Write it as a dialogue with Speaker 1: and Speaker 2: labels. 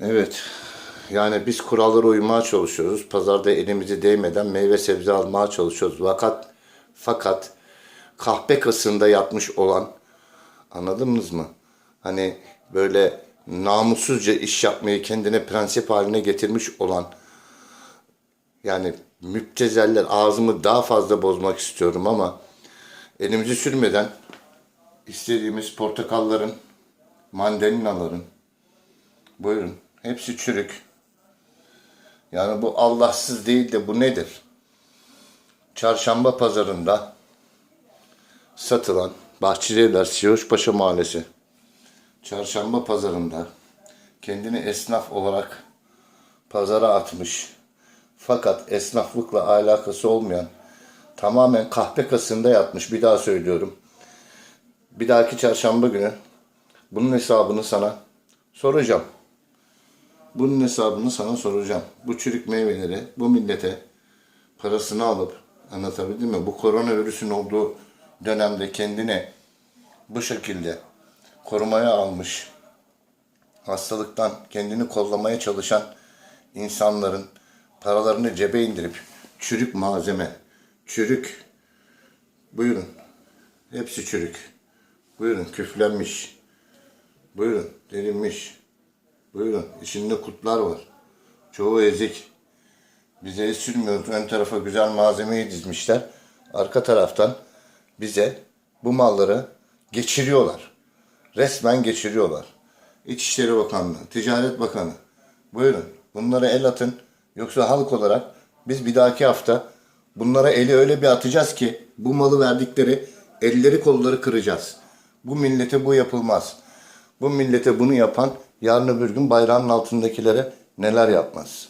Speaker 1: Evet. Yani biz kurallara uymaya çalışıyoruz. Pazarda elimizi değmeden meyve sebze almaya çalışıyoruz. Fakat fakat kahpe kasında yatmış olan anladınız mı? Hani böyle namussuzca iş yapmayı kendine prensip haline getirmiş olan yani müptezeller ağzımı daha fazla bozmak istiyorum ama elimizi sürmeden istediğimiz portakalların, mandalinaların buyurun hepsi çürük. Yani bu Allahsız değil de bu nedir? Çarşamba pazarında satılan Bahçelievler Siyoşpaşa Mahallesi Çarşamba pazarında kendini esnaf olarak pazara atmış fakat esnaflıkla alakası olmayan tamamen kahpe kasında yatmış bir daha söylüyorum. Bir dahaki çarşamba günü bunun hesabını sana soracağım. Bunun hesabını sana soracağım. Bu çürük meyveleri bu millete parasını alıp anlatabildim mi? Bu koronavirüsün olduğu dönemde kendine bu şekilde korumaya almış hastalıktan kendini kollamaya çalışan insanların paralarını cebe indirip çürük malzeme, çürük buyurun hepsi çürük. Buyurun küflenmiş. Buyurun delinmiş. Buyurun içinde kutlar var. Çoğu ezik. Bize hiç sürmüyoruz. Ön tarafa güzel malzemeyi dizmişler. Arka taraftan bize bu malları geçiriyorlar. Resmen geçiriyorlar. İçişleri Bakanlığı, Ticaret Bakanı. Buyurun bunlara el atın. Yoksa halk olarak biz bir dahaki hafta bunlara eli öyle bir atacağız ki bu malı verdikleri elleri kolları kıracağız. Bu millete bu yapılmaz. Bu millete bunu yapan yarın öbür gün bayrağın altındakilere neler yapmaz.